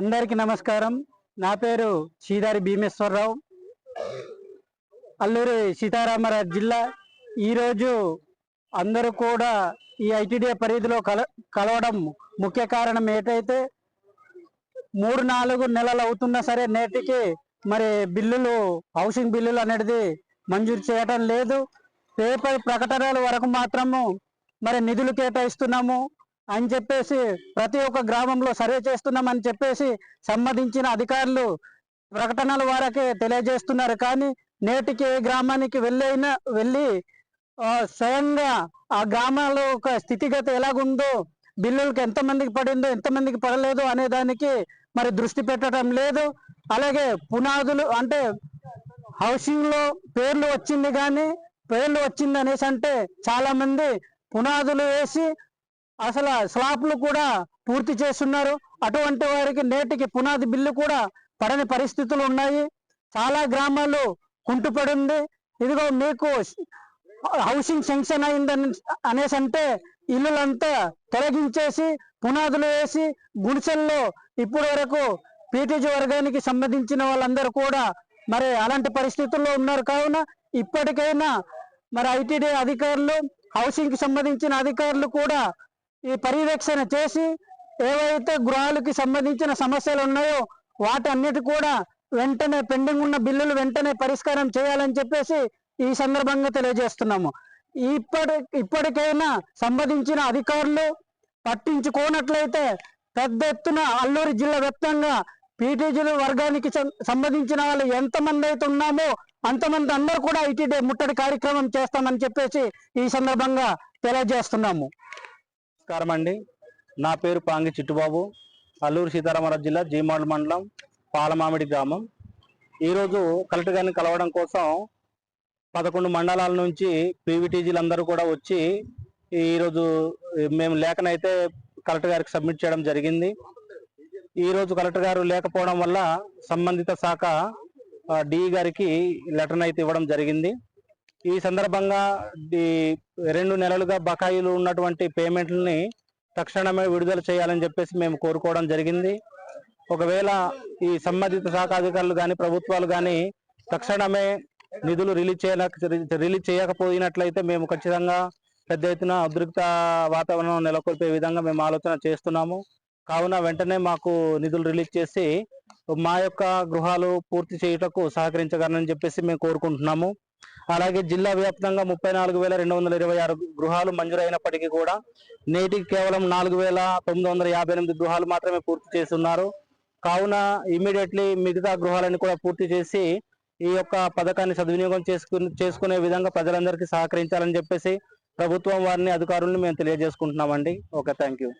అందరికీ నమస్కారం. నా పేరు శ్రీధారి భీమేశ్వరరావు. అల్లూరి సీతారామరాజు జిల్లా. ఈరోజు అందరూ కూడా ఈ ఐటీడీఏ పరిధిలో కల కలవడం ముఖ్య కారణం ఏటైతే మూడు నాలుగు నెలలు అవుతున్నా సరే నేటికి మరి బిల్లులు హౌసింగ్ బిల్లులు అనేది మంజూరు చేయటం లేదు. పేపర్ ప్రకటనల వరకు మాత్రము మరి నిధులు కేటాయిస్తున్నాము. అని చెప్పేసి ప్రతి ఒక్క గ్రామంలో సర్వే చేస్తున్నామని చెప్పేసి సంబంధించిన అధికారులు ప్రకటనల వారకే తెలియజేస్తున్నారు. కానీ నేటికి ఏ గ్రామానికి వెళ్ళైనా వెళ్ళి స్వయంగా ఆ గ్రామాల్లో ఒక స్థితిగతి ఎలాగుందో బిల్లులకు ఎంతమందికి పడిందో ఎంతమందికి పడలేదు అనే దానికి మరి దృష్టి పెట్టడం లేదు. అలాగే పునాదులు అంటే హౌసింగ్లో పేర్లు వచ్చింది కానీ పేర్లు వచ్చింది అనేసి అంటే చాలామంది పునాదులు వేసి అసలు స్లాబ్లు కూడా పూర్తి చేస్తున్నారు. అటువంటి వారికి నేటికి పునాది బిల్లు కూడా పడని పరిస్థితులు ఉన్నాయి. చాలా గ్రామాలు కుంటుపడింది. ఇదిగో మీకు హౌసింగ్ సెంక్షన్ అయిందని అనేసి అంటే ఇల్లులంతా తొలగించేసి పునాదులు వేసి గుడిసెల్లో ఇప్పటి వరకు పీటీజీ వర్గానికి సంబంధించిన వాళ్ళందరూ కూడా మరి అలాంటి పరిస్థితుల్లో ఉన్నారు. కావున ఇప్పటికైనా మరి ఐటీడీ అధికారులు హౌసింగ్కి సంబంధించిన అధికారులు కూడా ఈ పర్యవేక్షణ చేసి ఏవైతే గృహాలకి సంబంధించిన సమస్యలు ఉన్నాయో వాటన్నిటి కూడా వెంటనే పెండింగ్ ఉన్న బిల్లులు వెంటనే పరిష్కారం చేయాలని చెప్పేసి ఈ సందర్భంగా తెలియజేస్తున్నాము. ఇప్పటి ఇప్పటికైనా సంబంధించిన అధికారులు పట్టించుకోనట్లయితే పెద్ద ఎత్తున అల్లూరి జిల్లా వ్యాప్తంగా పీటీజీల వర్గానికి సంబంధించిన వాళ్ళు ఎంతమంది అయితే ఉన్నామో అంతమంది అందరూ కూడా ఐటీడీ ముట్టడి కార్యక్రమం చేస్తామని చెప్పేసి ఈ సందర్భంగా తెలియజేస్తున్నాము. నమస్కారం అండి. నా పేరు పాంగి చిట్టుబాబు. అల్లూరు సీతారామరాజు జిల్లా జీమాడు మండలం పాలమామిడి గ్రామం. ఈరోజు కలెక్టర్ గారిని కలవడం కోసం పదకొండు మండలాల నుంచి పీవీటీజీలు అందరూ కూడా వచ్చి ఈరోజు మేము లేఖనైతే కలెక్టర్ గారికి సబ్మిట్ చేయడం జరిగింది. ఈరోజు కలెక్టర్ గారు లేకపోవడం వల్ల సంబంధిత శాఖ డిఈ గారికి లెటర్నైతే అయితే ఇవ్వడం జరిగింది. ఈ సందర్భంగా ఈ రెండు నెలలుగా బకాయిలు ఉన్నటువంటి పేమెంట్లని తక్షణమే విడుదల చేయాలని చెప్పేసి మేము కోరుకోవడం జరిగింది. ఒకవేళ ఈ సంబంధిత శాఖ అధికారులు కానీ ప్రభుత్వాలు కానీ తక్షణమే నిధులు రిలీజ్ చేయ రిలీజ్ చేయకపోయినట్లయితే మేము ఖచ్చితంగా పెద్ద ఎత్తున ఉద్రిక్త వాతావరణం నెలకొల్పే విధంగా మేము ఆలోచన చేస్తున్నాము. కావున వెంటనే మాకు నిధులు రిలీజ్ చేసి మా యొక్క గృహాలు పూర్తి చేయుటకు సహకరించగలరని చెప్పేసి మేము కోరుకుంటున్నాము. అలాగే జిల్లా వ్యాప్తంగా ముప్పై నాలుగు వేల రెండు వందల ఇరవై ఆరు గృహాలు మంజూరైనప్పటికీ కూడా నేటికి కేవలం నాలుగు వేల తొమ్మిది వందల యాభై ఎనిమిది గృహాలు మాత్రమే పూర్తి చేస్తున్నారు కావున ఇమీడియట్లీ మిగతా గృహాలను కూడా పూర్తి చేసి ఈ యొక్క పథకాన్ని సద్వినియోగం చేసుకుని చేసుకునే విధంగా ప్రజలందరికీ సహకరించాలని చెప్పేసి ప్రభుత్వం వారిని అధికారులను మేము తెలియజేసుకుంటున్నామండి. Okay thank you.